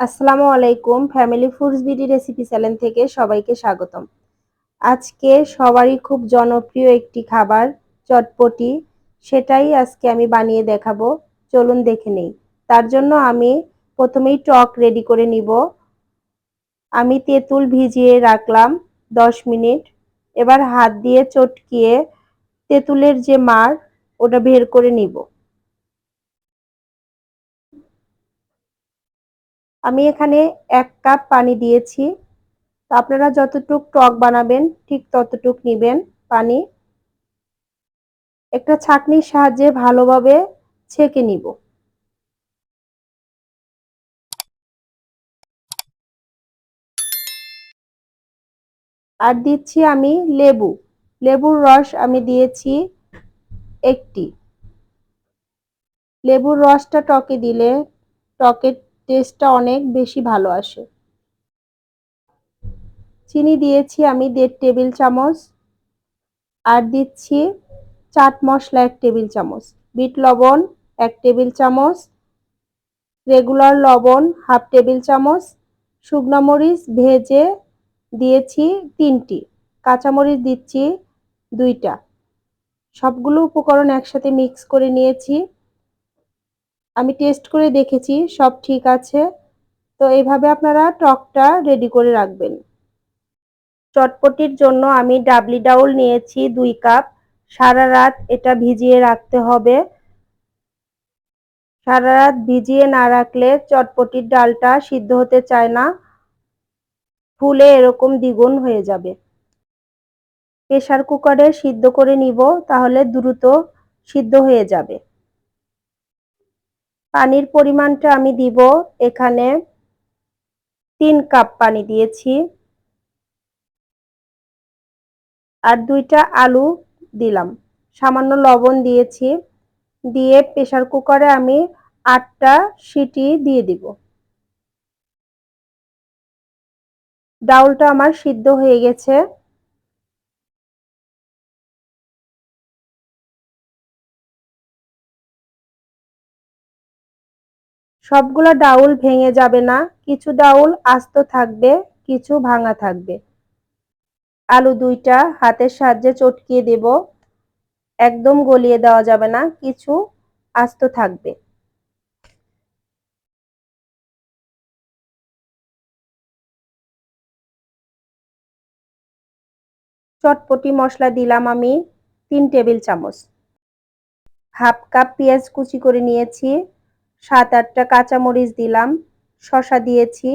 আসসালামু আলাইকুম family foods BD recipe channel থেকে সবাইকে স্বাগতম। আজকে সবারই খুব জনপ্রিয় একটি খাবার চটপটি, সেটাই আজকে আমি বানিয়ে দেখাবো। চলুন দেখে নেই। তার জন্য আমি প্রথমেই টক রেডি করে নিব। আমি তেঁতুল ভিজিয়ে রাখলাম দশ মিনিট। এবার হাত দিয়ে চটকিয়ে তেঁতুলের যে মার ওটা বের করে নিব। আমি এখানে এক কাপ পানি দিয়েছি। তো আপনারা যতটুক টক বানাবেন, ঠিক ততটুক নেবেন পানি। একটা ছাকনির সাহায্যে ভালোভাবে ছেঁকে নিব। আর দিচ্ছি আমি লেবু। লেবুর রস আমি দিয়েছি একটি। লেবুর রসটা টকে দিলে টকের টেস্টটা অনেক বেশি ভালো আসে। চিনি দিয়েছি আমি দেড় টেবিল চামচ আর দিচ্ছি চাট মশলা এক টেবিল চামচ। বিট লবণ এক টেবিল চামচ, রেগুলার লবণ হাফ টেবিল চামচ, শুকনো মরিচ ভেজে দিয়েছি তিনটি, কাঁচামরিচ দিচ্ছি দুইটা। সবগুলো উপকরণ একসাথে মিক্স করে নিয়েছি। আমি টেস্ট করে দেখেছি, সব ঠিক আছে। তো এইভাবে আপনারা টকটা রেডি করে রাখবেন। চটপটির জন্য আমি ডাবলি ডাউল নিয়েছি দুই কাপ। সারা রাত এটা ভিজিয়ে রাখতে হবে। সারা রাত ভিজিয়ে না রাখলে চটপটির ডালটা সিদ্ধ হতে চায় না। ফুলে এরকম দ্বিগুণ হয়ে যাবে। প্রেশার কুকারে সিদ্ধ করে নিব, তাহলে দ্রুত সিদ্ধ হয়ে যাবে। পানির পরিমাণটা আমি দিব এখানে তিন কাপ পানি দিয়েছি। আর দুইটা আলু দিলাম। সামান্য লবণ দিয়েছি। দিয়ে প্রেশার কুকারে আমি আটটা সিটি দিয়ে দিব। ডাউলটা আমার সিদ্ধ হয়ে গেছে। সবগুলো ডাউল ভেঙে যাবে না, কিছু ডাউল আস্ত থাকবে, কিছু ভাঙা থাকবে। আলু দুইটা হাতের সাহায্যে চটকিয়ে দেব, একদম গলিয়ে দেওয়া যাবে না, কিছু আস্ত থাকবে। চটপটি মশলা দিলাম আমি তিন টেবিল চামচ। হাফ কাপ পেঁয়াজ কুচি করে নিয়েছি সাত আটটা কাঁচামরিচ দিলাম শশা দিয়েছি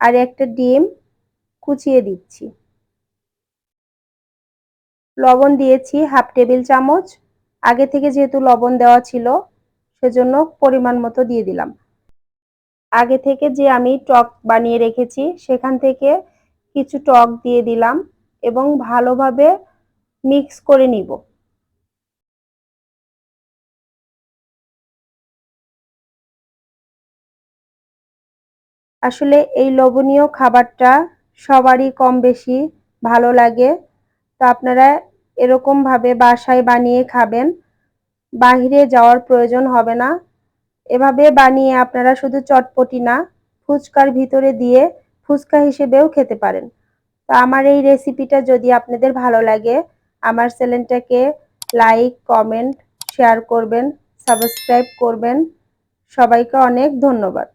আর একটা ডিম কুচিয়ে দিচ্ছি। লবণ দিয়েছি হাফ টেবিল চামচ, আগে থেকে যেহেতু লবণ দেওয়া ছিল সেজন্য পরিমাণ মতো দিয়ে দিলাম। আগে থেকে যে আমি টক বানিয়ে রেখেছি সেখান থেকে কিছু টক দিয়ে দিলাম এবং ভালোভাবে মিক্স করে নিব। আসলে এই লোভনীয় খাবারটা সবারই কম বেশি ভালো লাগে। তো আপনারা এরকমভাবে বাসায় বানিয়ে খাবেন। বাহিরে যাওয়ার প্রয়োজন হবে না। এভাবে বানিয়ে আপনারা শুধু চটপটি না, ফুচকার ভিতরে দিয়ে ফুচকা হিসেবেও খেতে পারেন। তো আমার এই রেসিপিটা যদি আপনাদের ভালো লাগে, আমার চ্যানেলটাকে লাইক, কমেন্ট, শেয়ার করবেন, সাবস্ক্রাইব করবেন। সবাইকে অনেক ধন্যবাদ।